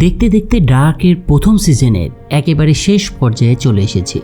দেখতে দেখতে ডার্কের প্রথম সিজনের একেবারে শেষ পর্যায়ে চলে এসেছি।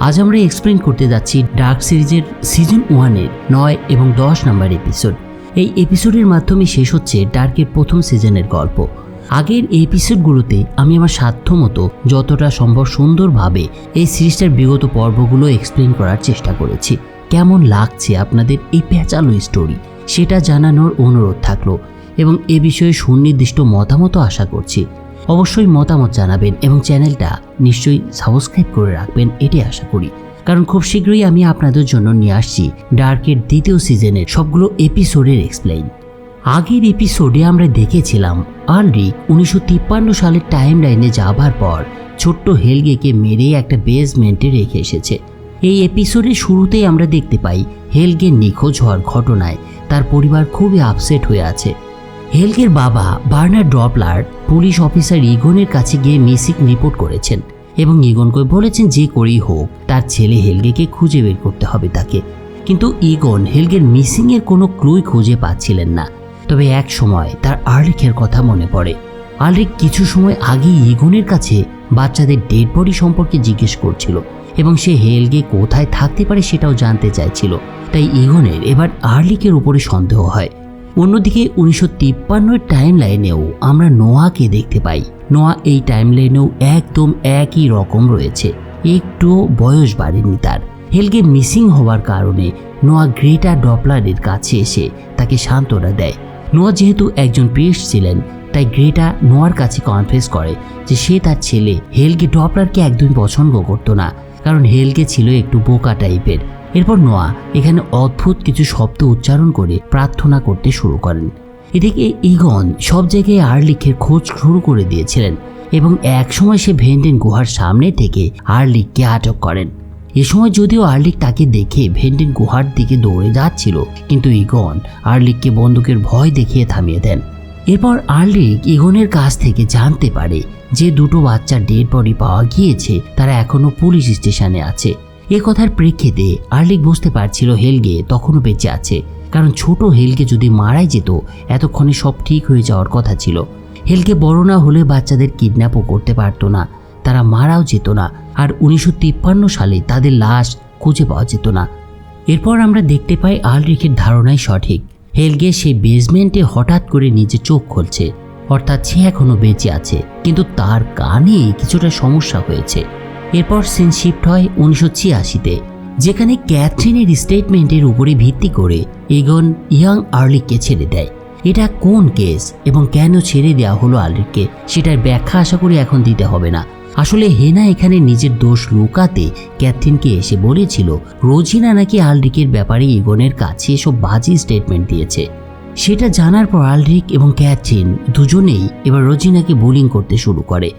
আজ আমরা এক্সপ্লেন করতে যাচ্ছি ডার্ক সিরিজের সিজন ওয়ানের নয় এবং দশ নম্বর এপিসোড এই এপিসোডের মাধ্যমে শেষ হচ্ছে ডার্কের প্রথম সিজনের গল্প। আগের এপিসোডগুলোতে আমি আমার সাধ্য মতো যতটা সম্ভব সুন্দরভাবে এই সিরিজটার বিগত পর্বগুলো এক্সপ্লেন করার চেষ্টা করেছি। কেমন লাগছে আপনাদের এই প্যাচালো স্টোরি সেটা জানানোর অনুরোধ থাকল এবং এ বিষয়ে সুনির্দিষ্ট মতামতও আশা করছি। অবশ্যই মতামত জানাবেন এবং চ্যানেলটা নিশ্চয়ই সাবস্ক্রাইব করে রাখবেন, এটাই আশা করি। কারণ খুব শীঘ্রই আমি আপনাদের জন্য নিয়ে আসছি ডার্কের দ্বিতীয় সিজনের সবগুলো এপিসোডের এক্সপ্লেইন। আগের এপিসোডে আমরা দেখেছিলাম আলরিক উনিশশো তিপ্পান্ন সালের টাইম লাইনে যাবার পর ছোট্ট হেলগেকে মেরে একটা বেসমেন্টে রেখে এসেছে। এই এপিসোডের শুরুতেই আমরা দেখতে পাই হেলগে নিখোঁজ হওয়ার ঘটনায় তার পরিবার খুবই আপসেট হয়ে আছে। হেলগের বাবা বার্নার ডপলার পুলিশ অফিসার ইগনের কাছে গিয়ে মিসিং রিপোর্ট করেছেন এবং ইগনকে বলেছেন যে করেই হোক, তার ছেলে হেলগেকে খুঁজে বের করতে হবে তাকে। কিন্তু ইগন হেলগের মিসিংয়ের কোনো ক্লুই খুঁজে পাচ্ছিলেন না। তবে এক সময় তার আর্লিকের কথা মনে পড়ে। আর্লিক কিছু সময় আগে ইগনের কাছে বাচ্চাদের ডেড বডি সম্পর্কে জিজ্ঞেস করছিল এবং সে হেলগে কোথায় থাকতে পারে সেটাও জানতে চাইছিল। তাই ইগনের এবার আর্লিকের উপরে সন্দেহ হয়। অন্যদিকে উনিশশো তিপ্পান্নর টাইম লাইনেও আমরা নোয়াকে দেখতে পাই। নোয়া এই টাইম লাইনেও একদম একই রকম রয়েছে। একটু বয়স বাড়েনি তার। হেলগে মিসিং হওয়ার কারণে নোয়া গ্রেটা ডপলারের কাছে এসে তাকে সান্ত্বনা দেয়। নোয়া যেহেতু একজন প্রিয়েস্ট ছিলেন, তাই গ্রেটা নোয়ার কাছে কনফেস করে যে সে তার ছেলে হেলগে ডপলারকে একদমই পছন্দ করতো না। কারণ হেলকে ছিল একটু বোকা টাইপের এরপর নোয়া এখানে অদ্ভুত কিছু শব্দ উচ্চারণ করে প্রার্থনা করতে শুরু করেন। এদিকে ইগন সব জায়গায় আর্লিকের খোঁজ শুরু করে দিয়েছিলেন এবং একসময় সে ভেন্ডেন গুহার সামনে থেকে আর্লিককে আটক করেন। এ সময় যদিও আর্লিক তাকে দেখে ভেন্ডেন গুহার দিকে দৌড়ে যাচ্ছিল, কিন্তু ইগন আর্লিককে বন্দুকের ভয় দেখিয়ে থামিয়ে দেন। এরপর আর্লিক ইগনের কাছ থেকে জানতে পারে যে দুটো বাচ্চার ডেড বডি পাওয়া গিয়েছে, তারা এখনও পুলিশ স্টেশনে আছে। এ কথার প্রেক্ষিতে আর্লিক বুঝতে পারছিল হেলগে তখনও বেঁচে আছে, কারণ ছোট হেলকে যদি মারাই যেত, এতক্ষণে সব ঠিক হয়ে যাওয়ার কথা ছিল। হেলকে বড় না হলে বাচ্চাদের কিডন্যাপও করতে পারতো না, তারা মারাও যেত না, আর উনিশশো তিপ্পান্ন সালে তাদের লাশ খুঁজে পাওয়া যেত না। এরপর আমরা দেখতে পাই আলরিকের ধারণাই সঠিক। হেলগে সেই বেসমেন্টে হঠাৎ করে নিজে চোখ খুলছে, অর্থাৎ সে এখনও বেঁচে আছে, কিন্তু তার কানে কিছুটা সমস্যা হয়েছে। এরপর সিন শিফট হয় উনিশশো ছিয়াশিতে, যেখানে ক্যাথরিনের স্টেটমেন্টের উপরে ভিত্তি করে এগন ইয়াং আর্লিককে ছেড়ে দেয়। এটা কোন কেস এবং কেন ছেড়ে দেওয়া হলো আর্লিককে, সেটার ব্যাখ্যা আশা করি এখন দিতে হবে না। আসলে হেনা এখানে নিজের দোষ লুকাতে ক্যাথরিনকে এসে বলেছিল, রোজিনা নাকি আলরিকের ব্যাপারে ইগনের কাছে এসব বাজি স্টেটমেন্ট দিয়েছে। সেটা জানার পর আলরিক এবং ক্যাথরিন দুজনেই এবার রোজিনাকে বোলিং করতে শুরু করে।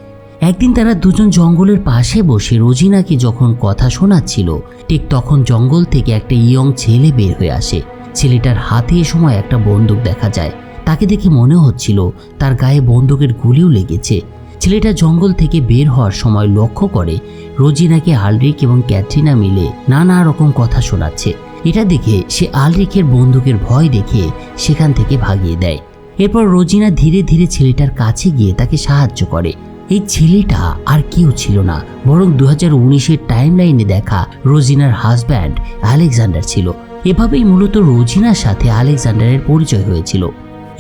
একদিন তারা দুজন জঙ্গলের পাশে বসে রোজিনাকে যখন কথা শোনাচ্ছিল, ঠিক তখন জঙ্গল থেকে একটা ইয়ং ছেলে বের হয়ে আসে। ছেলেটার হাতে এ সময় একটা বন্দুক দেখা যায়। তাকে দেখে মনে হচ্ছিল তার গায়ে বন্দুকের গুলিও লেগেছে। ছেলেটা জঙ্গল থেকে বের হওয়ার সময় লক্ষ্য করে রোজিনাকে আলরিক এবং ক্যাটরিনা মিলে নানা রকম কথা শোনাচ্ছে। এটা দেখে সে আলরিকের বন্দুকের ভয় দেখে সেখান থেকে ভাগিয়ে দেয়। এরপর রোজিনা ধীরে ধীরে ছেলেটার কাছে গিয়ে তাকে সাহায্য করে। এই ছেলেটা আর কেউ ছিল না, বরং দু হাজার উনিশের টাইম লাইনে দেখা রোজিনার হাজব্যান্ড আলেকজান্ডার ছিল। এভাবেই মূলত রোজিনার সাথে আলেকজান্ডারের পরিচয় হয়েছিল।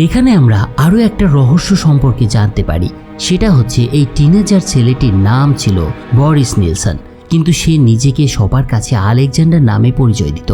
এখানে আমরা আরও একটা রহস্য সম্পর্কে জানতে পারি। সেটা হচ্ছে এই টিনেজার ছেলেটির নাম ছিল বরিস নিলসন, কিন্তু সে নিজেকে সবার কাছে আলেকজান্ডার নামে পরিচয় দিত।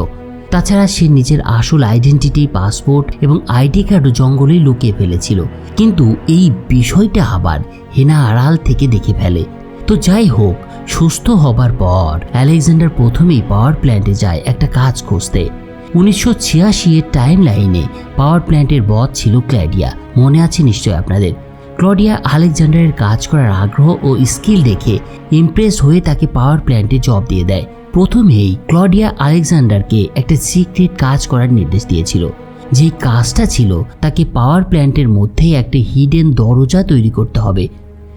তাছাড়া সে নিজের আসল আইডেন্টিটি পাসপোর্ট এবং আইডি কার্ডও জঙ্গলে লুকিয়ে ফেলেছিল। কিন্তু এই বিষয়টা আবার হেনা আড়াল থেকে দেখে ফেলে। তো যাই হোক, সুস্থ হবার পর আলেকজান্ডার প্রথমেই পাওয়ার প্ল্যান্টে যায় একটা কাজ খুঁজতে। উনিশশো ছিয়াশি এর টাইম লাইনে পাওয়ার প্ল্যান্টের বধ ছিল ক্ল্যাডিয়া মনে আছে নিশ্চয় আপনাদের? ক্লডিয়া আলেকজান্ডারের কাজ করার আগ্রহ ও স্কিল দেখে ইমপ্রেস হয়ে তাকে পাওয়ার প্ল্যান্টে জব দিয়ে দেয়। প্রথমেই ক্লডিয়া আলেকজান্ডারকে একটা সিক্রেট কাজ করার নির্দেশ দিয়েছিল। যে কাজটা ছিল, তাকে পাওয়ার প্ল্যান্টের মধ্যে একটা হিডেন দরজা তৈরি করতে হবে।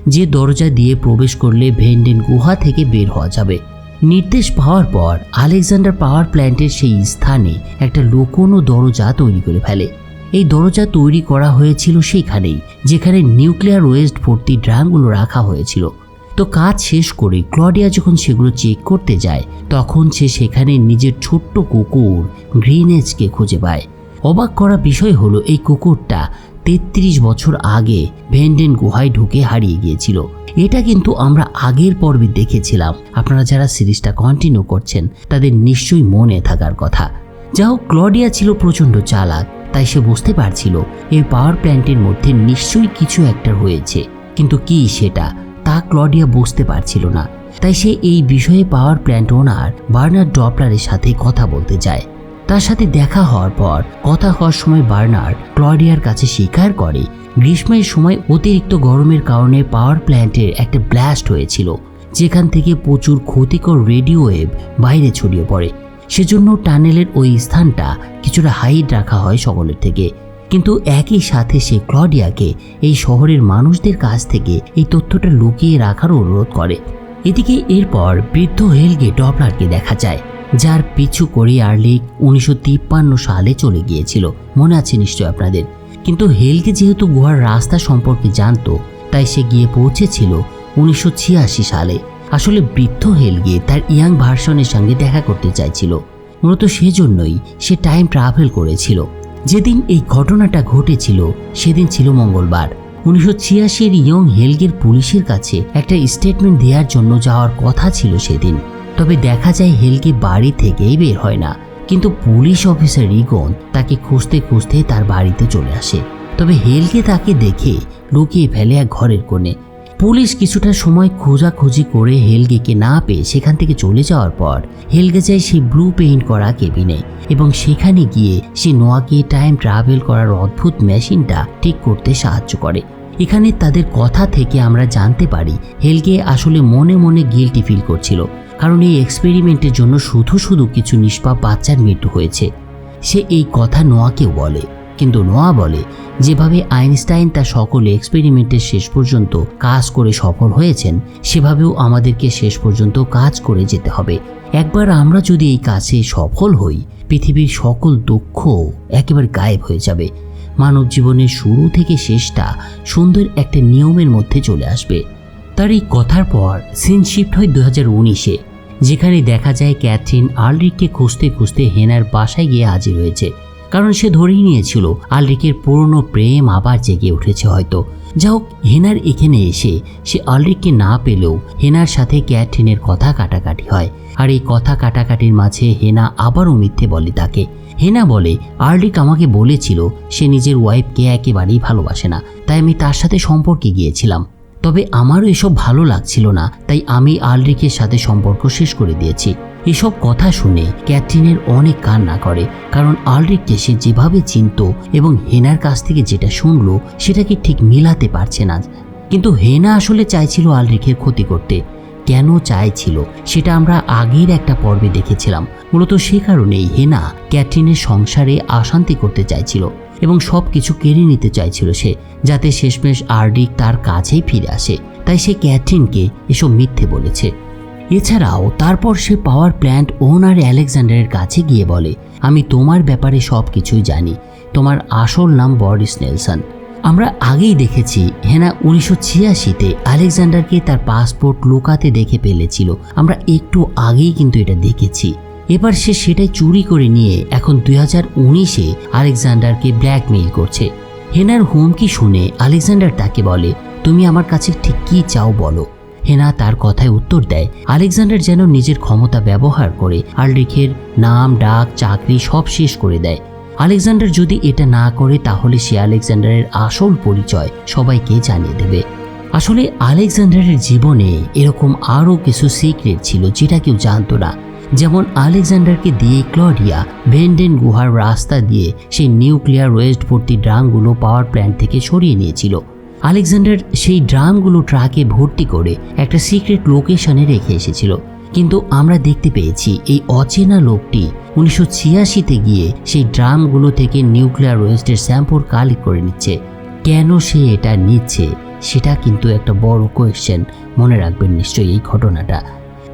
যে দরজা দিয়ে প্রবেশ করলে ভেন্ডেন গুহা থেকে বের হওয়া যাবে। নির্দেশ পাওয়ার পর আলেকজান্ডার পাওয়ার প্ল্যান্টের সেই স্থানে একটা লুকোনো দরজা তৈরি করে ফেলে। এই দরজা তৈরি করা হয়েছিল সেইখানেই, যেখানে নিউক্লিয়ার ওয়েস্ট ভর্তি ড্রামগুলো রাখা হয়েছিল। তো কাজ শেষ করে ক্লডিয়া যখন সেগুলো চেক করতে যায়, তখন সে সেখানে নিজের ছোট্ট কুকুর গ্রিনেজকে খুঁজে পায়। অবাক করা বিষয় হলো, এই কুকুরটা তেত্রিশ বছর আগে ভেন্ডেন গুহায় ঢুকে হারিয়ে গিয়েছিল। এটা কিন্তু আমরা আগের পর্বে দেখেছিলাম। আপনারা যারা সিরিজটা কন্টিনিউ করছেন, তাদের নিশ্চয়ই মনে থাকার কথা। যা হোক, ক্লডিয়া ছিল প্রচণ্ড চালাক, তাই সে বুঝতে পারছিল এই পাওয়ার প্ল্যান্টের মধ্যে নিশ্চয়ই কিছু একটা হয়েছে। কিন্তু কি সেটা? তা ক্লডিয়া বুঝতে পারছিল না। তাই সে এই বিষয়ে পাওয়ার প্ল্যান্ট ওনার বার্নার ডপলারের সাথে কথা বলতে যায়। তার সাথে দেখা হওয়ার পর কথা হওয়ার সময় বার্নার ক্লডিয়ার কাছে স্বীকার করে, গ্রীষ্মের সময় অতিরিক্ত গরমের কারণে পাওয়ার প্ল্যান্টের একটা ব্লাস্ট হয়েছিল, যেখান থেকে প্রচুর ক্ষতিকর রেডিও ওয়েভ বাইরে ছড়িয়ে পড়ে। সেজন্য টানেলের ওই স্থানটা কিছুটা হাইট রাখা হয় সকলের থেকে। কিন্তু একই সাথে সে ক্লডিয়াকে, এই শহরের মানুষদের কাছ থেকে এই তথ্যটা লুকিয়ে রাখার অনুরোধ করে। এদিকে এরপর বৃদ্ধ হেলগে ডপলারকে দেখা যায়, যার পিছু করে আর্লিক উনিশশো সালে চলে গিয়েছিল। মনে আছে নিশ্চয় আপনাদের? কিন্তু হেলকে যেহেতু গুহার রাস্তা সম্পর্কে জানতো, তাই সে গিয়ে পৌঁছেছিল উনিশশো ছিয়াশি সালে। আসলে বৃদ্ধ হেলগে তার ইয়াং ভার্সনের সঙ্গে দেখা করতে চাইছিল। মূলত সেজন্যই সে টাইম ট্রাভেল করেছিল। যেদিন এই ঘটনাটা ঘটেছিল, সেদিন ছিল মঙ্গলবার। উনিশশো ছিয়াশির ইয়ং হেলগের পুলিশের কাছে একটা স্টেটমেন্ট দেওয়ার জন্য যাওয়ার কথা ছিল সেদিন। তবে দেখা যায় হেলকে বাড়ি থেকেই বের হয় না। কিন্তু পুলিশ অফিসার রিগন তাকে খুঁজতে খুঁজতে তার বাড়িতে চলে আসে। তবে হেলকে তাকে দেখে লুকিয়ে ফেলে এক ঘরের কোণে। পুলিশ কিছুটা সময় খোঁজাখুঁজি করে হেলগেকে না পেয়ে সেখান থেকে চলে যাওয়ার পর হেলগে যায় সেই ব্লু পেইন্ট করা কেবিনে এবং সেখানে গিয়ে সে নোয়াকে টাইম ট্রাভেল করার অদ্ভুত মেশিনটা ঠিক করতে সাহায্য করে। এখানে তাদের কথা থেকে আমরা জানতে পারি হেলগে আসলে মনে মনে গিলটি ফিল করছিল, কারণ এই এক্সপেরিমেন্টের জন্য শুধু শুধু কিছু নিষ্পাপ বাচ্চার মৃত্যু হয়েছে। সে এই কথা নোয়াকেও বলে। কিন্তু নোয়া বলে, যেভাবে আইনস্টাইন তার সকল এক্সপেরিমেন্টের শেষ পর্যন্ত কাজ করে সফল হয়েছেন, সেভাবেও আমাদেরকে শেষ পর্যন্ত কাজ করে যেতে হবে। একবার আমরা যদি এই কাজে সফল হই, পৃথিবীর সকল দুঃখ একেবারে গায়েব হয়ে যাবে। মানব জীবনের শুরু থেকে শেষটা সুন্দর একটা নিয়মের মধ্যে চলে আসবে। তার এই কথার পর সিন শিফট হয় দু হাজার উনিশে, যেখানে দেখা যায় ক্যাথরিন আলরিককে খুঁজতে খুঁজতে হেনার বাসায় গিয়ে হাজির হয়েছে। কারণ সে ধরেই নিয়েছিল আলরিকের পুরনো প্রেম আবার জেগে উঠেছে হয়তো। যা হোক হেনার এখানে এসে সে আলরিককে না পেলেও হেনার সাথে ক্যাথরিনের কথা কাটাকাটি হয়। আর এই কথা কাটাকাটির মাঝে হেনা আবারও মিথ্যে বলে তাকে। হেনা বলে আর্লিক আমাকে বলেছিল সে নিজের ওয়াইফকে একেবারেই ভালোবাসে না, তাই আমি তার সাথে সম্পর্কে গিয়েছিলাম। তবে আমারও এসব ভালো লাগছিল না, তাই আমি আলরিকের সাথে সম্পর্ক শেষ করে দিয়েছি। এসব কথা শুনে ক্যাথরিনের অনেক কান্না করে, কারণ আলরিককে সে যেভাবে চিনত এবং হেনার কাছ থেকে যেটা শুনলো সেটাকে ঠিক মিলাতে পারছে না। কিন্তু হেনা আসলে চাইছিল আলরিকের ক্ষতি করতে। কেন চাইছিল সেটা আমরা আগের একটা পর্বে দেখেছিলাম। মূলত সে কারণেই হেনা ক্যাথরিনের সংসারে অশান্তি করতে চাইছিল এবং সব কিছু কেড়ে নিতে চাইছিল সে, যাতে শেষমেশ আর্ডিক তার কাছেই ফিরে আসে। তাই সে ক্যাথরিনকে এসব মিথ্যে বলেছে। এছাড়াও তারপর সে পাওয়ার প্ল্যান্ট ওনার অ্যালেকজান্ডারের কাছে গিয়ে বলে, আমি তোমার ব্যাপারে সব কিছুই জানি। তোমার আসল নাম বরিস নেলসন। আমরা আগেই দেখেছি, হেনা উনিশশো ছিয়াশিতে আলেকজান্ডারকে তার পাসপোর্ট লুকাতে দেখে ফেলেছিল। আমরা একটু আগেই কিন্তু এটা দেখেছি। এবার সে সেটাই চুরি করে নিয়ে এখন দুই হাজার উনিশে আলেকজান্ডারকে ব্ল্যাকমেইল করছে। হেনার হুমকি শুনে আলেকজান্ডার তাকে বলে, তুমি আমার কাছে ঠিক কী চাও বলো? হেনা তার কথায় উত্তর দেয়, আলেকজান্ডার যেন নিজের ক্ষমতা ব্যবহার করে আলরিখের নাম, ডাক, চাকরি সব শেষ করে দেয়। আলেকজান্ডার যদি এটা না করে, তাহলে সে আলেকজান্ডারের আসল পরিচয় সবাইকে জানিয়ে দেবে। আসলে আলেকজান্ডারের জীবনে এরকম আরও কিছু সিক্রেট ছিল যেটা কেউ জানতো না। যেমন আলেকজান্ডারকে দিয়ে ক্লডিয়া, ভেন্ডেন গুহার রাস্তা দিয়ে সেই নিউক্লিয়ার ওয়েস্ট ভর্তি ড্রামগুলো পাওয়ার প্ল্যান্ট থেকে সরিয়ে নিয়েছিল। আলেকজান্ডার সেই ড্রামগুলো ট্রাকে ভর্তি করে একটা সিক্রেট লোকেশনে রেখে এসেছিল। কিন্তু আমরা দেখতে পেয়েছি এই অচেনা লোকটি উনিশশো ছিয়াশিতে গিয়ে সেই ড্রামগুলো থেকে নিউক্লিয়ার ওয়েস্টের স্যাম্পল কালেক্ট করে নিচ্ছে। কেন সে এটা নিচ্ছে, সেটা কিন্তু একটা বড় কোয়েশ্চেন মনে রাখবেন নিশ্চয়ই এই ঘটনাটা।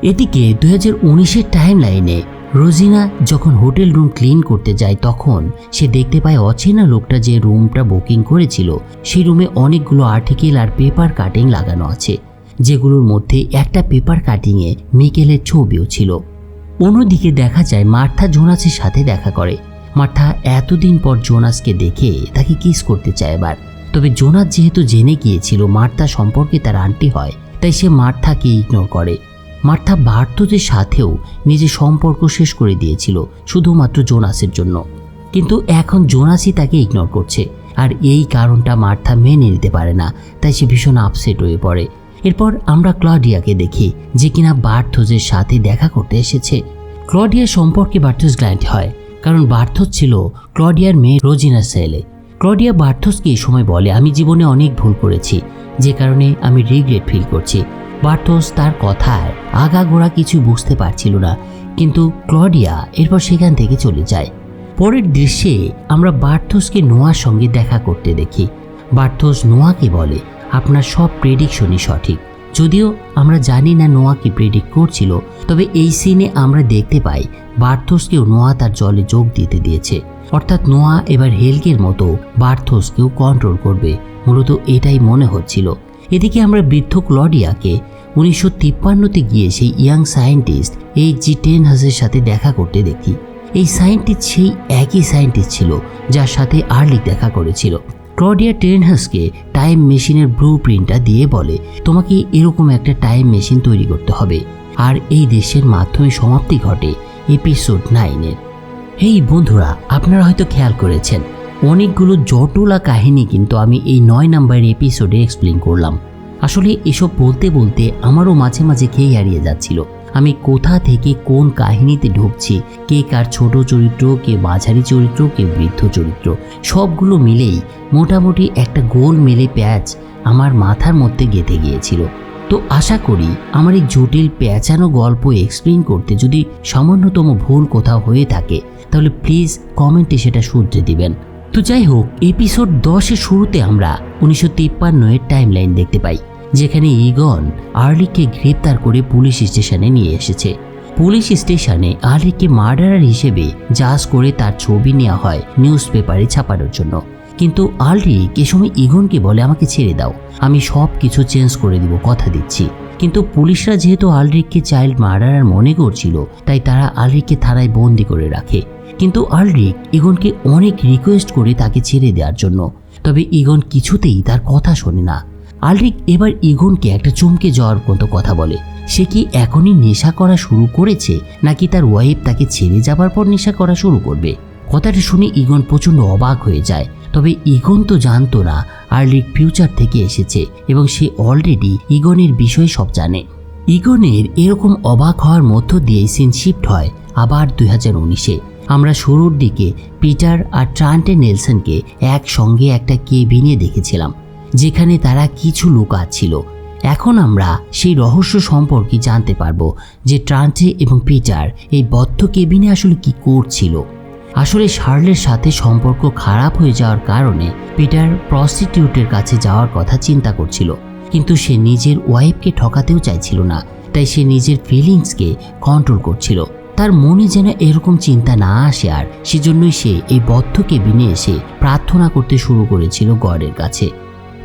এদিকে দুই হাজার উনিশের টাইম লাইনে রোজিনা যখন হোটেল রুম ক্লিন করতে যায় তখন সে দেখতে পায় অচেনা লোকটা যে রুমটা বুকিং করেছিল, সেই রুমে অনেকগুলো আর্টিকেল আর পেপার কাটিং লাগানো আছে, যেগুলোর মধ্যে একটা পেপার কাটিংয়ে মিকেলের ছবিও ছিল। অন্যদিকে দেখা যায় মার্থা জোনাসের সাথে দেখা করে। মার্থা এতদিন পর জোনাসকে দেখে তাকে কিস করতে চায় এবার। তবে জোনাস যেহেতু জেনে গিয়েছিল মার্থা সম্পর্কে তার আন্টি হয়, তাই সে মার্থাকে ইগনোর করে। মার্থা বার্তদের সাথেও নিজের সম্পর্ক শেষ করে দিয়েছিল শুধুমাত্র জোনাসের জন্য। কিন্তু এখন জোনাসই তাকে ইগনোর করছে। আর এই কারণটা মার্থা মেনে নিতে পারে না, তাই সে ভীষণ আপসেট হয়ে পড়ে। এরপর আমরা ক্লডিয়াকে দেখি যে কিনা বার্থোজের সাথে দেখা করতে এসেছে। ক্লডিয়া সম্পর্কে বার্থোস গ্ল্যান্ড হয়, কারণ বার্থোস ছিল ক্লডিয়ার মেয়ে রোজিনার ছেলে ক্লডিয়া বার্থোসকে এই সময় বলে, আমি জীবনে অনেক ভুল করেছি, যে কারণে আমি রিগ্রেট ফিল করছি। বার্থোস তার কথায় আগাগোড়া কিছু বুঝতে পারছিল না, কিন্তু ক্লডিয়া এরপর সেখান থেকে চলে যায়। পরের দৃশ্যে আমরা বার্থোসকে নোয়ার সঙ্গে দেখা করতে দেখি। বার্থোস নোয়াকে বলে, আপনার সব প্রেডিকশনই সঠিক। যদিও আমরা জানি না নোয়া কি প্রেডিক্ট করছিল, তবে এই সিনে আমরা দেখতে পাই বার্থোসকেও নোয়া তার জলে যোগ দিতে দিয়েছে। অর্থাৎ নোয়া এবার হেলকের মতো বার্থোসকেও কন্ট্রোল করবে। মূলত এটাই মনে হচ্ছিল। এদিকে আমরা বৃদ্ধ ক্লডিয়াকে উনিশশো তিপ্পান্নতে গিয়ে সেই ইয়াং সায়েন্টিস্ট এই জি টেন হাসের সাথে দেখা করতে দেখি। এই সায়েন্টিস্ট সেই একই সায়েন্টিস্ট ছিল যার সাথে আর্লিক দেখা করেছিল। ক্লডিয়া টেনহাসকে টাইম মেশিনের ব্লু প্রিন্টটা দিয়ে বলে, তোমাকে এরকম একটা টাইম মেশিন তৈরি করতে হবে। আর এই দেশের মাধ্যমে সমাপ্তি ঘটে এপিসোড নাইনের। এই বন্ধুরা, আপনারা হয়তো খেয়াল করেছেন অনেকগুলো জটলা কাহিনী কিন্তু আমি এই নয় নাম্বারের এপিসোডে এক্সপ্লেন করলাম। আসলে এসব বলতে বলতে আমারও মাঝে মাঝে খেয়ে হারিয়ে যাচ্ছিল। আমি কোথা থেকে কোন কাহিনীতে ঢুকছি, কে কার ছোট চরিত্র, কে মাঝারি চরিত্র, কে বৃদ্ধ চরিত্র, সবগুলো মিলেই মোটামুটি একটা গোল মেলে প্যাচ আমার মাথার মধ্যে গেঁথে গিয়েছিল। তো আশা করি আমার এই জটিল পেঁচানো গল্প এক্সপ্লেন করতে যদি সামান্যতম ভুল কোথাও হয়ে থাকে, তাহলে প্লিজ কমেন্টে সেটা শুধরে দিবেন। তো যাই হোক এপিসোড দশের শুরুতে আমরা উনিশশো তিপ্পান্নের টাইম লাইন দেখতে পাই, যেখানে ইগন আর্লিকে গ্রেপ্তার করে পুলিশ স্টেশনে নিয়ে এসেছে। পুলিশ স্টেশনে আর্লিকে মার্ডারার হিসেবে জাজ করে তার ছবি নেওয়া হয় নিউজ পেপারে ছাপানোর জন্য। কিন্তু আলরিক এ সময় ইগনকে বলে, আমাকে ছেড়ে দাও, আমি সব কিছু চেঞ্জ করে দিব, কথা দিচ্ছি। কিন্তু পুলিশরা যেহেতু আলরিককে চাইল্ড মার্ডারার মনে করছিল, তাই তারা আলরিককে থানায় বন্দি করে রাখে। কিন্তু আলরিক ইগনকে অনেক রিকোয়েস্ট করে তাকে ছেড়ে দেওয়ার জন্য। তবে ইগন কিছুতেই তার কথা শোনে না। আলরিক এবার ইগনকে একটা চমকে যাওয়ার মতো কথা বলে। সে কি এখনই নেশা করা শুরু করেছে, নাকি তার ওয়াইফ তাকে ছেড়ে যাবার পর নেশা করা শুরু করবে? কথাটা শুনে ইগন প্রচণ্ড অবাক হয়ে যায়। তবে ইগন তো জানতো না আর্লিক ফিউচার থেকে এসেছে এবং সে অলরেডি ইগনের বিষয়ে সব জানে। ইগনের এরকম অবাক হওয়ার মধ্য দিয়ে সিন শিফট হয় আবার দুই হাজার উনিশে। আমরা শুরুর দিকে পিটার আর ট্রান্টে নেলসনকে একসঙ্গে একটা কেবিনে দেখেছিলাম, যেখানে তারা কিছু লুকাচ্ছিল এখন আমরা সেই রহস্য সম্পর্কে জানতে পারব যে ট্রান্টে এবং পিটার এই বদ্ধ কেবিনে আসলে কি করছিল। আসলে শার্লের সাথে সম্পর্ক খারাপ হয়ে যাওয়ার কারণে পিটার প্রস্টিটিউটের কাছে যাওয়ার কথা চিন্তা করছিল, কিন্তু সে নিজের ওয়াইফকে ঠকাতেও চাইছিল না, তাই সে নিজের ফিলিংসকে কন্ট্রোল করছিল। তার মনে যেন এরকম চিন্তা না আসে আর। সেজন্যই সে এই বদ্ধ কেবিনে এসে প্রার্থনা করতে শুরু করেছিল গডের কাছে।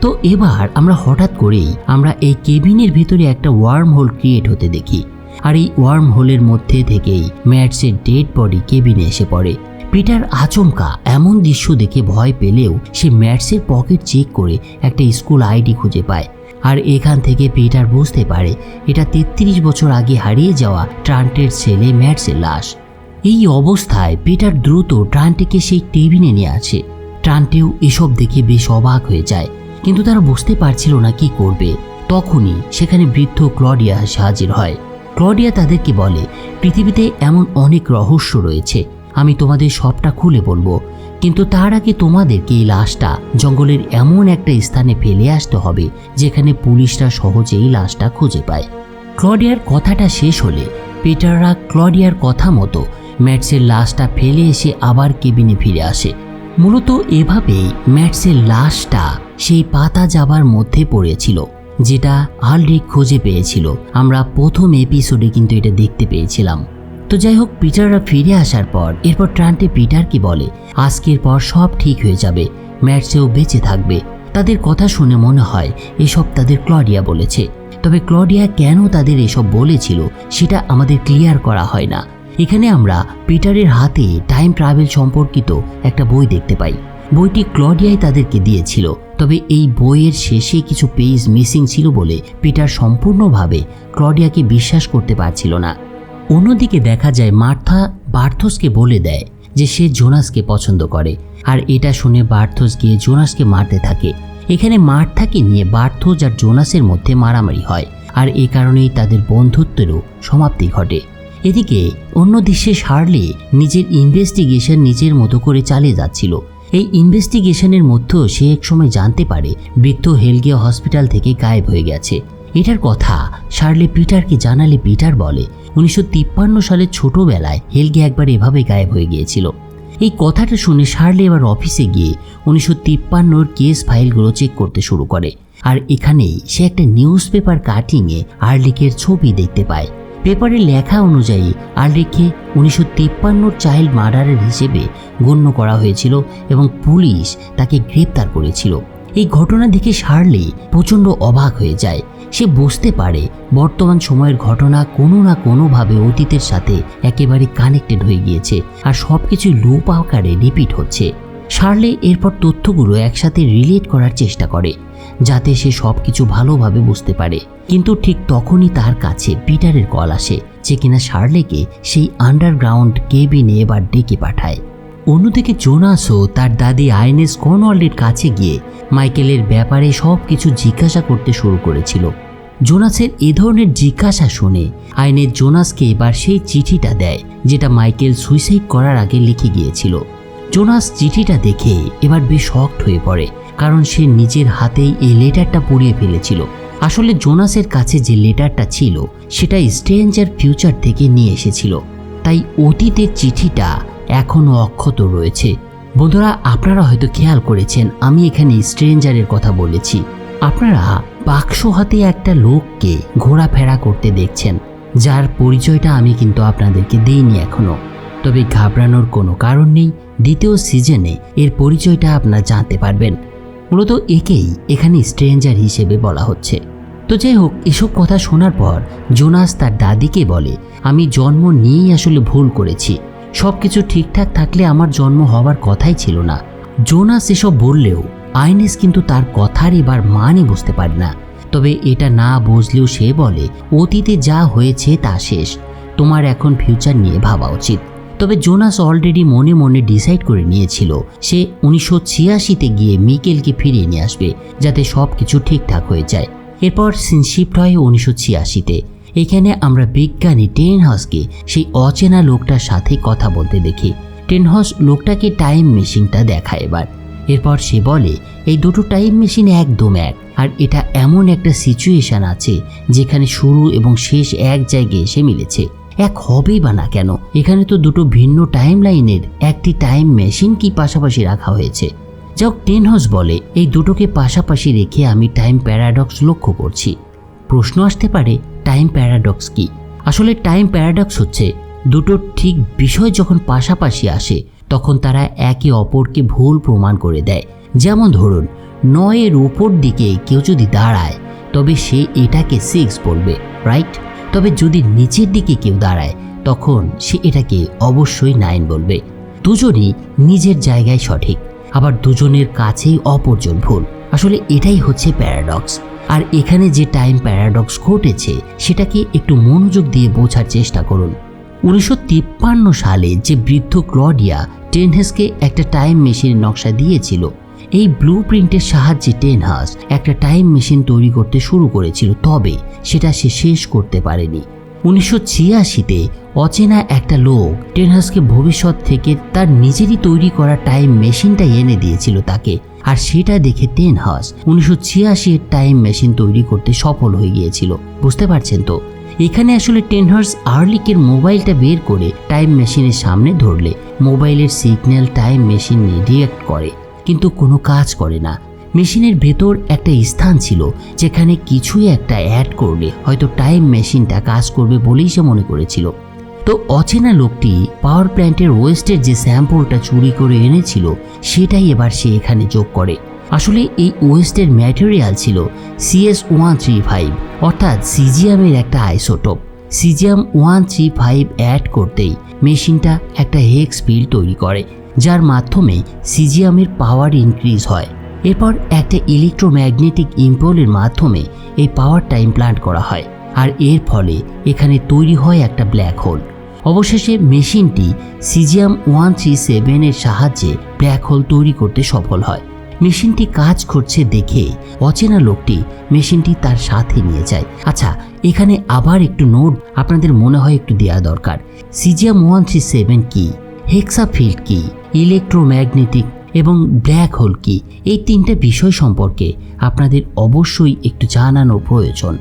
তো এবার আমরা হঠাৎ করেই আমরা এই কেবিনের ভিতরে একটা ওয়ার্ম হোল ক্রিয়েট হতে দেখি। আর এই ওয়ার্ম হোলের মধ্যে থেকেই ম্যাটসের ডেড বডি কেবিনে এসে পড়ে। পিটার আচমকা এমন দৃশ্য দেখে ভয় পেলেও সে ম্যাটসের পকেট চেক করে একটা স্কুল আইডি খুঁজে পায়। আর এখান থেকে পিটার বুঝতে পারে এটা তেত্রিশ বছর আগে হারিয়ে যাওয়া ট্রান্টের ছেলে ম্যাটসের লাশ। এই অবস্থায় পিটার দ্রুত ট্রান্টেকে সেই টেবিনে নিয়ে আসে। ট্রান্টেও এসব দেখে বেশ অবাক হয়ে যায়, কিন্তু তারা বুঝতে পারছিল না কি করবে। তখনই সেখানে বৃদ্ধ ক্লডিয়া হাজির হয়। ক্লডিয়া তাদেরকে বলে, পৃথিবীতে এমন অনেক রহস্য রয়েছে। আমি তোমাদের সবটা খুলে বলব। কিন্তু তার আগে তোমাদেরকে এই লাশটা জঙ্গলের এমন একটা স্থানে ফেলে আসতে হবে, যেখানে পুলিশরা সহজেই লাশটা খুঁজে পায়। ক্লডিয়ার কথাটা শেষ হলে পিটাররা ক্লডিয়ার কথা মতো ম্যাটসের লাশটা ফেলে এসে আবার কেবিনে ফিরে আসে। মূলত এভাবেই ম্যাটসের লাশটা সেই পাতা যাবার মধ্যে পড়েছিল, যেটা আলরিক খুঁজে পেয়েছিল। আমরা প্রথম এপিসোডে কিন্তু এটা দেখতে পেয়েছিলাম। তো যাই হোক, পিটাররা ফিরে আসার পর, এরপর ট্রান্টে পিটারকে বলে? আজকের পর সব ঠিক হয়ে যাবে। ম্যাটসেও বেঁচে থাকবে। তাদের কথা শুনে মনে হয়, এসব তাদের ক্লডিয়া বলেছে। তবে ক্লডিয়া কেন তাদের এসব বলেছিল, সেটা আমাদের ক্লিয়ার করা হয় না। এখানে আমরা পিটারের হাতে টাইম ট্রাভেল সম্পর্কিত একটা বই দেখতে পাই। বইটি ক্লডিয়াই তাদেরকে দিয়েছিল। তবে এই বইয়ের শেষে কিছু পেজ মিসিং ছিল বলে পিটার সম্পূর্ণভাবে ক্লডিয়াকে বিশ্বাস করতে পারছিল না। অন্যদিকে দেখা যায় মার্থা বার্থসকে বলে দেয় যে সে জোনাসকে পছন্দ করে, আর এটা শুনে বার্থস গিয়ে জোনাসকে মারতে থাকে। এখানে মার্থাকে নিয়ে বার্থোজ আর জোনাসের মধ্যে মারামারি হয়, আর এ কারণেই তাদের বন্ধুত্বেরও সমাপ্তি ঘটে। এদিকে অন্য দেশে সারলে নিজের ইনভেস্টিগেশন নিজের মতো করে চালিয়ে যাচ্ছিল। এই ইনভেস্টিগেশনের মধ্যেও সে একসময় জানতে পারে বৃদ্ধ হেলগে হসপিটাল থেকে গায়েব হয়ে গেছে। এটার কথা শার্লে পিটারকে জানালে পিটার বলে। উনিশশো তিপ্পান্ন সালের ছোটবেলায় হেলগে একবার এভাবে গায়েব হয়ে গিয়েছিল। এই কথাটা শুনে শার্লে এবার অফিসে গিয়ে উনিশশো তিপ্পান্নর কেস ফাইলগুলো চেক করতে শুরু করে। আর এখানেই সে একটা নিউজ পেপার কাটিংয়ে আর্লিকের ছবি দেখতে পায়। পেপারে লেখা অনুযায়ী আর্লিককে উনিশশো তিপ্পান্নর চাইল্ড মার্ডারের হিসেবে গণ্য করা হয়েছিল এবং পুলিশ তাকে গ্রেপ্তার করেছিল। এই ঘটনা দেখে শার্লি প্রচণ্ড অবাক হয়ে যায়। সে বুঝতে পারে বর্তমান সময়ের ঘটনা কোনো না কোনোভাবে অতীতের সাথে একেবারে কানেক্টেড হয়ে গিয়েছে আর সব কিছু লোপ আকারে রিপিট হচ্ছে। শার্লে এরপর তথ্যগুলো একসাথে রিলেট করার চেষ্টা করে, যাতে সে সব কিছু ভালোভাবে বুঝতে পারে। কিন্তু ঠিক তখনই তার কাছে পিটারের কল আসে, যে কিনা শার্লেকে সেই আন্ডারগ্রাউন্ড কেবিনে এবার ডেকে পাঠায়। অন্যদিকে জোনাসও তার দাদি আইনেস কনওয়াল্ডের কাছে গিয়ে মাইকেলের ব্যাপারে সব কিছু জিজ্ঞাসা করতে শুরু করেছিল। জোনাসের এ ধরনের জিজ্ঞাসা শুনে আইনের জোনাসকে এবার সেই চিঠিটা দেয়, যেটা মাইকেল সুইসাইড করার আগে লিখে গিয়েছিল। জোনাস চিঠিটা দেখে এবার বেশ শক্ট হয়ে পড়ে, কারণ সে নিজের হাতেই এই লেটারটা পড়িয়ে ফেলেছিল। আসলে জোনাসের কাছে যে লেটারটা ছিল, সেটা স্ট্রেঞ্জার ফিউচার থেকে নিয়ে এসেছিল। তাই অতীতের চিঠিটা এখনও অক্ষত রয়েছে। বন্ধুরা, আপনারা হয়তো খেয়াল করেছেন, আমি এখানে স্ট্রেঞ্জারের কথা বলেছি। আপনারা বাক্স হাতে একটা লোককে ঘোরাফেরা করতে দেখছেন, যার পরিচয়টা আমি কিন্তু আপনাদেরকে দিইনি এখনও। তবে ঘাবড়ানোর কোনো কারণ নেই, দ্বিতীয় সিজনে এর পরিচয়টা আপনারা জানতে পারবেন। মূলত একেই এখানে স্ট্রেঞ্জার হিসেবে বলা হচ্ছে। তো যাই হোক, এসব কথা শোনার পর জোনাস তার দাদিকে বলে, আমি জন্ম নিয়েই আসলে ভুল করেছি। সব কিছু ঠিকঠাক থাকলে আমার জন্ম হওয়ার কথাই ছিল না। জোনাস এসব বললেও আইনেস কিন্তু তার কথার এবার মানে বুঝতে পারে না। তবে এটা না বুঝলেও সে বলে, অতীতে যা হয়েছে তা শেষ। তোমার এখন ফিউচার নিয়ে ভাবা উচিত। তবে জোনাস অলরেডি মনে মনে ডিসাইড করে নিয়েছিল। সে উনিশশো ছিয়াশিতে গিয়ে মিকেলকে ফিরিয়ে নিয়ে আসবে, যাতে সব কিছু ঠিকঠাক হয়ে যায়। এরপর সিন শিফট হয় উনিশশো ছিয়াশিতে। এখানে আমরা বিজ্ঞানী টেনহসকে সেই অচেনা লোকটার সাথে কথা বলতে দেখি। টেনহস লোকটাকে টাইম মেশিনটা দেখায় এবার। এরপর সে বলে, এই দুটো টাইম মেশিন একদম এক। আর এটা এমন একটা সিচুয়েশন আছে, যেখানে শুরু এবং শেষ এক জায়গায় এসে মিলেছে। এক হবেই বা না কেন? এখানে তো দুটো ভিন্ন টাইম লাইনের একটি টাইম মেশিন কি পাশাপাশি রাখা হয়েছে। যাক, টেনহস বলে, এই দুটোকে পাশাপাশি রেখে আমি টাইম প্যারাডক্স লক্ষ্য করছি। প্রশ্ন আসতে পারে টাইম প্যারাডক্স কি? আসলে টাইম প্যারাডক্স হচ্ছে দুটো ঠিক বিষয় যখন পাশাপাশি আসে, তখন তারা একে অপরকে ভুল প্রমাণ করে দেয়। যেমন ধরুন, নয়ের উপর দিকে কেউ যদি দাঁড়ায়, তবে সে এটাকে সিক্স বলবে রাইট তবে যদি নিচের দিকে কেউ দাঁড়ায়, তখন সে এটাকে অবশ্যই নাইন বলবে। দুজনই নিজের জায়গায় সঠিক, আবার দুজনের কাছেই অপরজন ভুল। আসলে এটাই হচ্ছে প্যারাডক্স আর এখানে যে টাইম প্যারাডক্স ঘটেছে, সেটাকে একটু মনোযোগ দিয়ে বোঝার চেষ্টা করুন। উনিশশো তিপ্পান্ন সালে যে বৃদ্ধ ক্লডিয়া টেনহেসকে একটা টাইম মেশিনের নকশা দিয়েছিল, এই ব্লু প্রিন্টের সাহায্যে টেনহাস একটা টাইম মেশিন তৈরি করতে শুরু করেছিল, তবে সেটা সে শেষ করতে পারেনি। উনিশশো ছিয়াশিতে অচেনা একটা লোক টেনহাসকে ভবিষ্যৎ থেকে তার নিজেরই তৈরি করা টাইম মেশিনটা এনে দিয়েছিল তাকে। আর সেটা দেখে টেনহাস উনিশশো ছিয়াশির টাইম মেশিন তৈরি করতে সফল হয়ে গিয়েছিল। বুঝতে পারছেন তো? এখানে আসলে টেনহার্স আর্লিকের মোবাইলটা বের করে টাইম মেশিনের সামনে ধরলে। মোবাইলের সিগন্যাল টাইম মেশিন রিয়াক্ট করে, কিন্তু কোনো কাজ করে না। মেশিনের ভেতর একটা স্থান ছিল, যেখানে কিছুই একটা অ্যাড করলে হয়তো টাইম মেশিনটা কাজ করবে বলেই সে মনে করেছিল। তো অচেনা লোকটি পাওয়ার প্ল্যান্টের ওয়েস্টের যে স্যাম্পলটা চুরি করে এনেছিল, সেটাই এবার সে এখানে যোগ করে। আসলে এই ওয়েস্টের ম্যাটেরিয়াল ছিল সিএস ওয়ান থ্রি ফাইভ অর্থাৎ সিজিয়ামের একটা isotope caesium one three five add করতেই মেশিনটা একটা হেক্স ফিল তৈরি করে, যার মাধ্যমে সিজিয়ামের পাওয়ার ইনক্রিজ হয়। এরপর একটা ইলেকট্রোম্যাগনেটিক ইম্পোলের মাধ্যমে এই পাওয়ারটা ইমপ্লান্ট করা হয়, আর এর ফলে এখানে তৈরি হয় একটা ব্ল্যাক হোল অবশেষে মেশিনটি সিজিয়াম ওয়ান থ্রি সেভেনের সাহায্যে ব্ল্যাক হোল তৈরি করতে সফল হয়। মেশিনটি কাজ করছে দেখে অচেনা লোকটি মেশিনটি তার সাথে নিয়ে যায়। আচ্ছা এখানে আবার একটু নোট, আপনাদের মনে হয় একটু দেওয়া দরকার। সিজিয়াম ওয়ান থ্রি সেভেন কি? হেক্সাফিল্ড কি? ইলেকট্রোম্যাগনেটিক এবং ব্ল্যাক হোল কি? এই তিনটা বিষয় সম্পর্কে আপনাদের অবশ্যই একটু জানানো প্রয়োজন।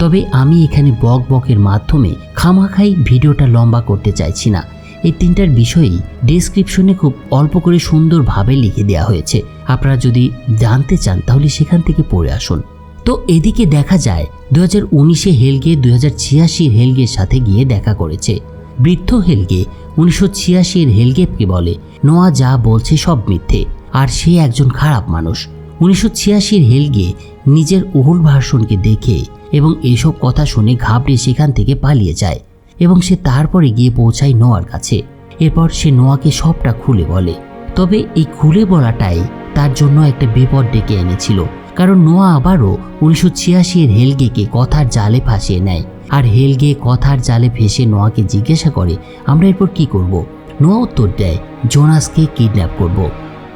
তবে আমি এখানে বক বকের মাধ্যমে খামাখাই ভিডিওটা লম্বা করতে চাইছি না। এই তিনটার বিষয়ই ডেসক্রিপশনে খুব অল্প করে সুন্দরভাবে লিখে দেওয়া হয়েছে। আপনারা যদি জানতে চান, তাহলে সেখান থেকে পড়ে আসুন। তো এদিকে দেখা যায় দু হাজার উনিশে হেলগে দু হাজার ছিয়াশির হেলগের সাথে গিয়ে দেখা করেছে। বৃদ্ধ হেলগে উনিশশো ছিয়াশির হেলগেপকে বলে, নোয়া যা বলছে সব মিথ্যে, আর সে একজন খারাপ মানুষ। উনিশশো ছিয়াশির হেলগে নিজের ওহুল ভার্সনকে দেখে এবং এসব কথা শুনে ঘাবড়ে সেখান থেকে পালিয়ে যায় এবং সে তারপরে গিয়ে পৌঁছায় নোয়ার কাছে। এরপর সে নোয়াকে সবটা খুলে বলে। তবে এই খুলে বলাটাই তার জন্য একটা বিপদ ডেকে এনেছিল। কারণ নোয়া আবারও উনিশশো ছিয়াশি ছিয়াশির হেলগেকে কথার জালে ফাঁসিয়ে নেয়। আর হেলগে কথার জালে ফেসে নোয়াকে জিজ্ঞাসা করে, আমরা এরপর কি করব। নোয়া উত্তর দেয়, জোনাসকে কিডন্যাপ করব।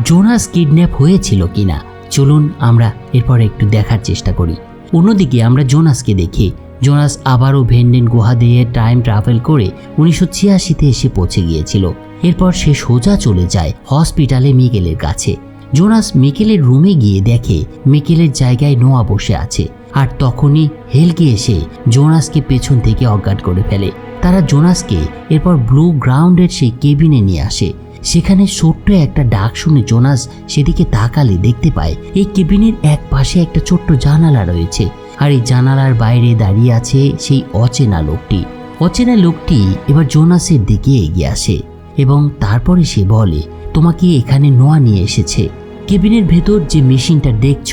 জোনাস কিডন্যাপ হয়েছিল কিনা? চলুন আমরা এরপর একটু দেখার চেষ্টা করি। অন্যদিকে আমরা জোনাসকে দেখি। জোনাস আবারও ভেন্ডেন গুহা দিয়ে টাইম ট্রাভেল করে উনিশশো ছিয়াশিতে এসে পৌঁছে গিয়েছিল। এরপর সে সোজা চলে যায় হসপিটালে মিকেলের কাছে। জোনাস মিকেলের রুমে গিয়ে দেখে মিকেলের জায়গায় নোয়া বসে আছে। আর তখনই হেলকে এসে জোনাসকে পেছন থেকে অজ্ঞান করে ফেলে। তারা জোনাসকে এরপর ব্লু গ্রাউন্ডের সেই কেবিনে নিয়ে আসে। সেখানে ছোট্ট একটা ডাক শুনে জোনাস সেদিকে তাকালে দেখতে পায়, এই কেবিনের এক পাশে একটা ছোট্ট জানালা রয়েছে আর এই জানালার বাইরে দাঁড়িয়ে আছে সেই অচেনা লোকটি। অচেনা লোকটি এবার জোনাসের দিকে এগিয়ে আসে এবং তারপরে সে বলে, তোমাকে এখানে নোয়া নিয়ে এসেছে। কেবিনের ভেতর যে মেশিনটা দেখছ,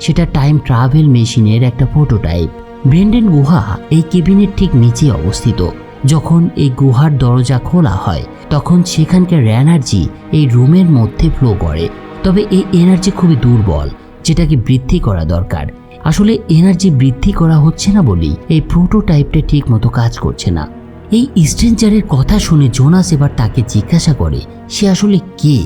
সেটা টাইম ট্রাভেল মেশিনের একটা প্রোটোটাইপ। ব্রেন্ডেন গুহা এই কেবিনের ঠিক নিচে অবস্থিত। যখন এই গুহার দরজা খোলা হয়, তখন সেখানকার এনার্জি এই রুমের মধ্যে ফ্লো করে। তবে এই এনার্জি খুবই দুর্বল, যেটাকে বৃদ্ধি করা দরকার। আসলে এনার্জি বৃদ্ধি করা হচ্ছে না বলেই এই প্রোটোটাইপটা ঠিক মতো কাজ করছে না। এই স্ট্রেঞ্জারের কথা শুনে জোনাস এবার তাকে জিজ্ঞাসা করে, সে আসলে কে?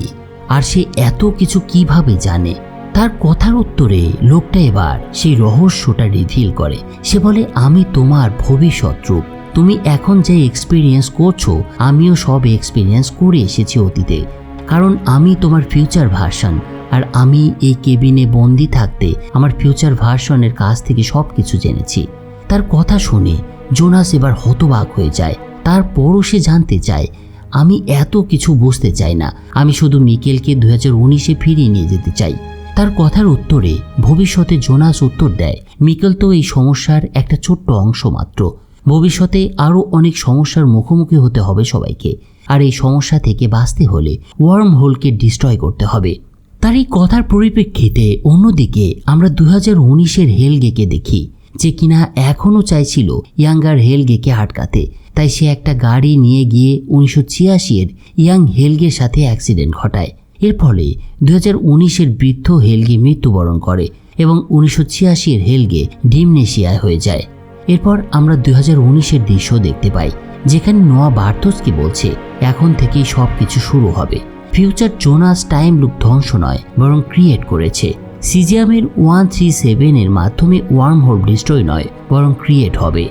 আর সে এত কিছু কীভাবে জানে? তার কথার উত্তরে লোকটা এবার সেই রহস্যটা রিভিল করে। সে বলে, আমি তোমার ভবিষ্যৎ রূপ। তুমি এখন যে এক্সপিরিয়েন্স করছ, আমিও সব এক্সপিরিয়েন্স করে এসেছি অতীতে। কারণ আমি তোমার ফিউচার ভার্সন আর আমি এই কেবিনে বন্দি থাকতে আমার ফিউচার ভার্সনের কাছ থেকে সব কিছু জেনেছি। তার কথা শুনে জোনাস এবার হতবাক হয়ে যায়। তারপরও সে জানতে চায়, আমি এত কিছু বুঝতে চাই না, আমি শুধু মিকেলকে দু হাজার উনিশে ফিরিয়ে নিয়ে যেতে চাই। তার কথার উত্তরে ভবিষ্যতে জোনাস উত্তর দেয়, মিকেল তো এই সমস্যার একটা ছোট্ট অংশ মাত্র। ভবিষ্যতে আরও অনেক সমস্যার মুখোমুখি হতে হবে সবাইকে। আর এই সমস্যা থেকে বাঁচতে হলে ওয়ার্ম হোলকে ডিস্ট্রয় করতে হবে। তার এই কথার পরিপ্রেক্ষিতে অন্যদিকে আমরা দু হাজার উনিশের হেলগেকে দেখি, যে কিনা এখনও চাইছিল ইয়াঙ্গার হেলগেকে আটকাতে। তাই সে একটা গাড়ি নিয়ে গিয়ে উনিশশো ছিয়াশির ইয়াং হেলগের সাথে অ্যাক্সিডেন্ট ঘটায়। এর ফলে দু হাজার উনিশের বৃদ্ধ হেলগে মৃত্যুবরণ করে এবং উনিশশো ছিয়াশির হেলগে ডিমনেশিয়ায় হয়ে যায়। এরপর আমরা দুই হাজার উনিশের দৃশ্য দেখতে পাই, যেখানে নোয়া বার্থসকে বলছে, এখন থেকেই সব কিছু শুরু হবে। ফিউচার জোনাস টাইম লুপ ধ্বংস নয়, বরং ক্রিয়েট করেছে। সিজিয়ামের ওয়ান থ্রি সেভেনের মাধ্যমে ওয়ার্ম হোল ডিস্ট্রয় নয়, বরং ক্রিয়েট হবে।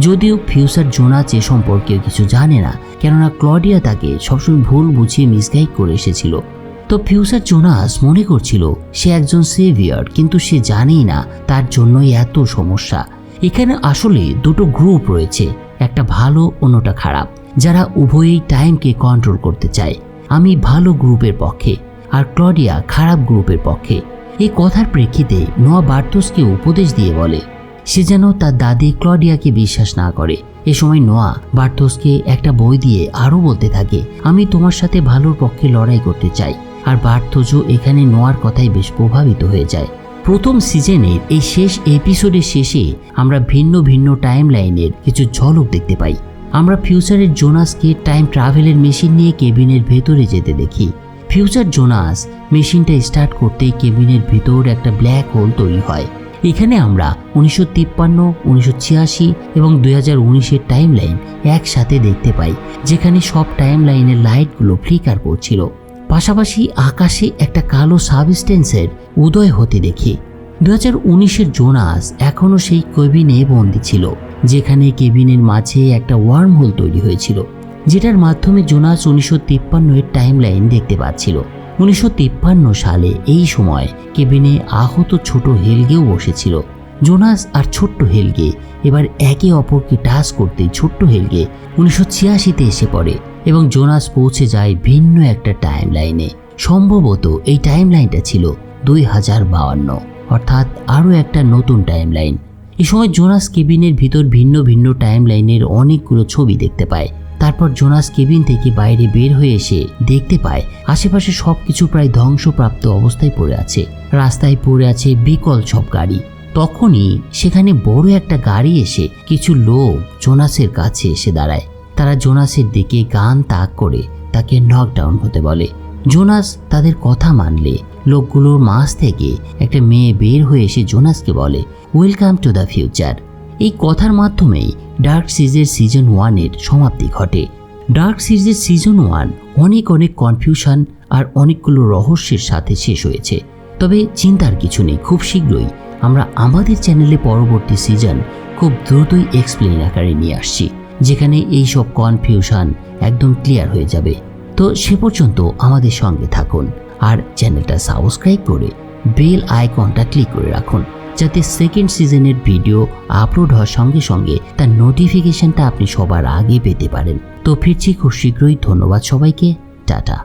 যদিও ফিউচার জোনাস এ সম্পর্কে কিছু জানে না, কেননা ক্লডিয়া তাকে সবসময় ভুল বুঝিয়ে মিসগাইড করে এসেছিল। তো ফিউচার জোনাস মনে করছিল, সে একজন সেভিয়ার, কিন্তু সে জানেই না তার জন্যই এত সমস্যা। এখানে আসলে দুটো গ্রুপ রয়েছে, একটা ভালো, অন্যটা খারাপ, যারা উভয়ই টাইমকে কন্ট্রোল করতে চায়। আমি ভালো গ্রুপের পক্ষে, আর ক্লডিয়া খারাপ গ্রুপের পক্ষে। এই কথার প্রেক্ষিতে নোয়া বার্তোসকে উপদেশ দিয়ে বলে, সে যেন তার দাদি ক্লডিয়াকে বিশ্বাস না করে। এ সময় নোয়া বার্থোসকে একটা বই দিয়ে আরও বলতে থাকে, আমি তোমার সাথে ভালোর পক্ষে লড়াই করতে চাই। আর বার্থোজও এখানে নোয়ার কথাই বেশ প্রভাবিত হয়ে যায়। প্রথম সিজনের এই শেষ এপিসোডের শেষে আমরা ভিন্ন ভিন্ন টাইম লাইনের কিছু ঝলক দেখতে পাই। আমরা ফিউচারের জোনাসকে টাইম ট্রাভেলের মেশিন নিয়ে কেবিনের ভেতরে যেতে দেখি। ফিউচার জোনাস মেশিনটা স্টার্ট করতেই কেবিনের ভেতর একটা ব্ল্যাক হোল তৈরি হয়। এখানে আমরা উনিশশো তিপ্পান্ন, উনিশশো ছিয়াশি এবং দুই হাজার উনিশের টাইম লাইন একসাথে দেখতে পাই, যেখানে সব টাইম লাইনের লাইটগুলো ফ্লিকার করছিল। পাশাপাশি আকাশে একটা কালো সাবস্টেন্সের উদয় হতে দেখি। দু হাজার উনিশের জোনাস এখনও সেই কেবিনে বন্দি ছিল, যেখানে কেবিনের মাঝে একটা ওয়ার্ম হোল তৈরি হয়েছিল, যেটার মাধ্যমে জোনাস উনিশশো তিপ্পান্ন এর টাইম লাইন দেখতে পাচ্ছিল। উনিশশো তিপ্পান্ন সালে এই সময় কেবিনে আহত ছোট হেলগেও বসেছিল। জোনাস আর ছোট্ট হেলগে এবার একে অপরকে টাচ করতেই ছোট্ট হেলগে উনিশশো ছিয়াশিতে এসে পড়ে এবং জোনাস পৌঁছে যায় ভিন্ন একটা টাইম লাইনে সম্ভবত এই টাইম লাইনটা ছিল দুই হাজার বাউান্ন। অর্থাৎ আরও একটা নতুন টাইম লাইন এই সময় জোনাস কেবিনের ভিতর ভিন্ন ভিন্ন টাইম লাইনের অনেকগুলো ছবি দেখতে পায়। তারপর জোনাস কেবিন থেকে বাইরে বের হয়ে এসে দেখতে পায়, আশেপাশে সব কিছু প্রায় ধ্বংসপ্রাপ্ত অবস্থায় পড়ে আছে। রাস্তায় পড়ে আছে বিকল সব গাড়ি। তখনই সেখানে বড় একটা গাড়ি এসে কিছু লোক জোনাসের কাছে এসে দাঁড়ায়। তারা জোনাসের দিকে গান তাক করে তাকে নকডাউন হতে বলে। জোনাস তাদের কথা মানলে লোকগুলোর মাঝ থেকে একটা মেয়ে বের হয়ে এসে জোনাসকে বলে ওয়েলকাম টু দ্য ফিউচার এই কথার মাধ্যমেই ডার্ক সিজের সিজন ওয়ানের সমাপ্তি ঘটে। ডার্ক সিরিজের সিজন ওয়ান অনেক অনেক কনফিউশন আর অনেকগুলো রহস্যের সাথে শেষ হয়েছে। তবে চিন্তার কিছু নেই, খুব শীঘ্রই আমরা আমাদের চ্যানেলে পরবর্তী সিজন খুব দ্রুতই এক্সপ্লেন আকারে নিয়ে আসছি, যেখানে এই সব কনফিউশন একদম ক্লিয়ার হয়ে যাবে। তো সে পর্যন্ত আমাদের সঙ্গে থাকুন আর চ্যানেলটা সাবস্ক্রাইব করে বেল আইকনটা ক্লিক করে রাখুন, যাতে সেকেন্ড সিজনের ভিডিও আপলোড হওয়ার সঙ্গে সঙ্গে তার নোটিফিকেশনটা আপনি সবার আগে পেতে পারেন। তো ফিরছি খুব শীঘ্রই, ধন্যবাদ সবাইকে, টাটা।